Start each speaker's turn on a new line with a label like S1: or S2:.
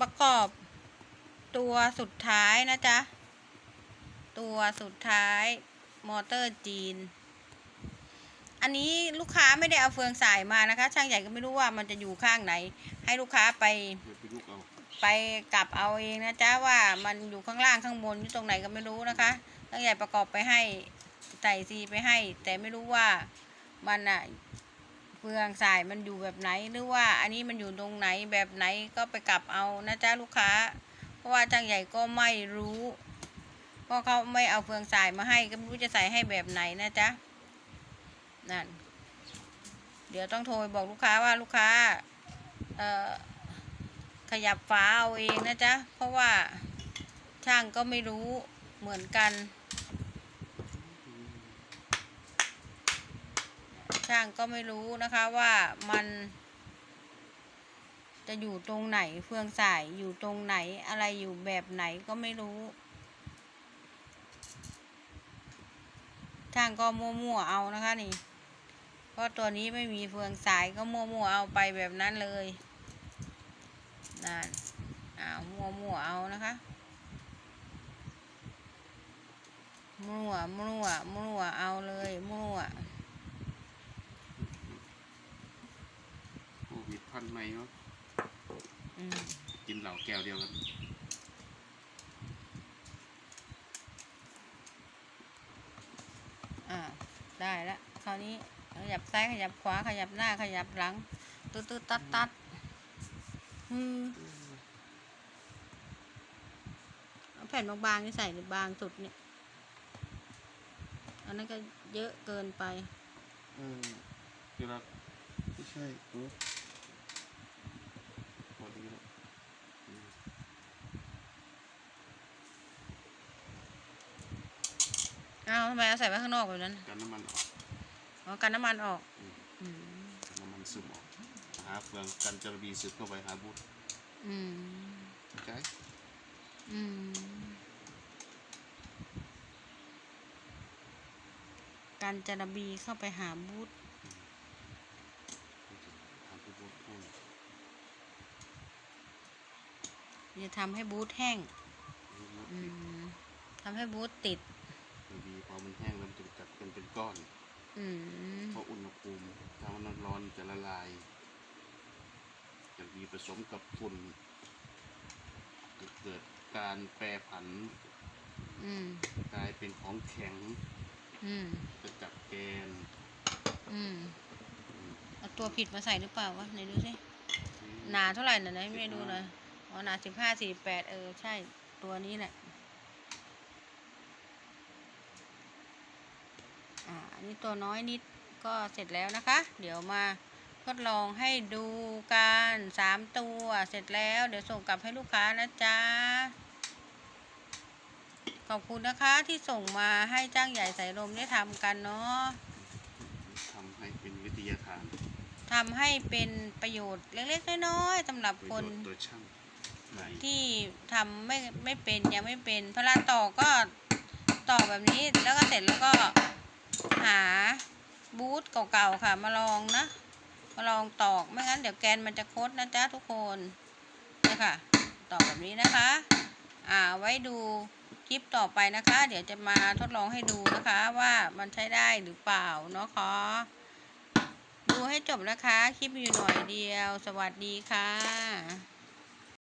S1: ประกอบตัวสุดท้ายนะจ๊ะ ตัวสุดท้ายมอเตอร์จีน อันนี้ลูกค้าไม่ได้เอาเฟืองสายมานะคะ ช่างใหญ่ก็ไม่รู้ว่ามันจะอยู่ข้างไหน ให้ลูกค้าไป
S2: เดี๋ยวไปลูกเอา
S1: ไปกลับเอาเองนะจ๊ะว่ามันอยู่ข้างล่างข้างบนอยู่ตรงไหนก็ไม่รู้นะคะช่างใหญ่ประกอบไปให้ใส่ซีไปให้ แต่ไม่รู้ว่ามันอะ เฟืองสายมันอยู่แบบไหน หรือว่าอันนี้มันอยู่ตรงไหนแบบไหนก็ไปกลับเอานะจ๊ะลูกค้า เพราะว่าช่างใหญ่ก็ไม่รู้เพราะเขาไม่เอาเฟืองสายมาให้ก็ไม่รู้จะใส่ให้แบบไหนนะจ๊ะนั่นเดี๋ยวต้องโทรบอกลูกค้าว่าลูกค้าเอ่อขยับฝาเอาเองนะจ๊ะเพราะว่าช่างก็ไม่รู้เหมือนกัน ช่างก็ไม่รู้นะคะว่ามัน จะอยู่ตรงไหนเฟืองสายอยู่ตรงไหนอะไรอยู่แบบไหนก็ไม่รู้ ช่างก็มั่วๆเอานะคะนี่ เพราะตัวนี้ไม่มีเฟืองสายก็มั่วๆเอาไปแบบนั้นเลยนั่นอ้าวมั่วๆเอานะคะมั่วมั่วมั่วเอาเลยมั่ว
S2: โควิดพันให ม่เนาะ
S1: อืม
S2: กินเหล้าแก้วเดียวกัน
S1: อ่าได้ละคราวนี้ขยับซ้ายขยับขวาขยับหน้าขยับหลังตืดตืดตัดตัดอืมเอาแผ่นบางๆนี่ใส่หรือบางสุดเนี่ยอันนั้นก็เยอะเกินไป
S2: เออเดี๋ยวเราไม่ใช่เออพอดีแล้วอืม
S1: อ้าวทำไมเอาใส่ไว้ข้างนอกแบบนั้น
S2: กันน้ำมันออก
S1: อ๋อกันน้ำมันออก
S2: อืม
S1: อืม
S2: กันน้ำมันซึมออกหาเฟืองกันจระบีซึมเข้าไปหาบูท
S1: อืม
S2: ใช่
S1: อืมการจระบีเข้าไปหาบูธ
S2: ทำให้บูทแห้ง
S1: จะทำให้บูธแห้ง
S2: ให้บูท
S1: อื
S2: ติด
S1: มทำให้บูธติด
S2: จระบีพ อมันแห้งแล้วมันจะจัดเป็นเป็นก้อน
S1: อืม
S2: เพราะอุณหภูมิถ้ามันร้อนจะละลาย จะมีผสมกับฝุ่นจะเกิดการแปรผัน
S1: อืม
S2: กลายเป็นของแข็ง
S1: อืม
S2: จะจับแกน
S1: อืม
S2: อืม
S1: เอาตัวผิดมาใส่หรือเปล่าวะไหนดูสิหนาเท่าไหร่น่ะไหนไม่ได้ดูเลยอ๋อหนาสิบห้าสี่แปดเออใช่ตัวนี้แหละ อ่าอั นนี้ตัวน้อยนิดก็เสร็จแล้วนะคะ เดี๋ยวมาทดลองให้ดูกันสามตัวเสร็จแล้ว เดี๋ยวส่งกลับให้ลูกค้านะจ๊ะขอบคุณนะคะที่ส่งมาให้จ้างใหญ่สายลมได้ทำกันเนาะ
S2: ทำให้เป็นวิทยาทาน
S1: ทำให้เป็นประโยชน์เล็กๆน้อยๆสำหรับ
S2: ประ
S1: ค
S2: โย
S1: น
S2: ชน์โดยช่างไหน
S1: ที่ทำไม่ไม่เป็นยังไม่เป็นพลาต่อก็ต่อแบบนี้แล้วก็เสร็จแล้วก็ หาบูธเก่าๆค่ะ มาลองนะ มาลองตอกไม่งั้นเดี๋ยวแกนมันจะคดนะจ๊ะทุกคนนี่ค่ะ ตอกแบบนี้นะคะ อ่าไว้ดูคลิปต่อไปนะคะ เดี๋ยวจะมาทดลองให้ดูนะคะว่ามันใช้ได้หรือเปล่าเนาะขอดูให้จบนะคะ คลิปอยู่หน่อยเดียว สวัสดีค่ะ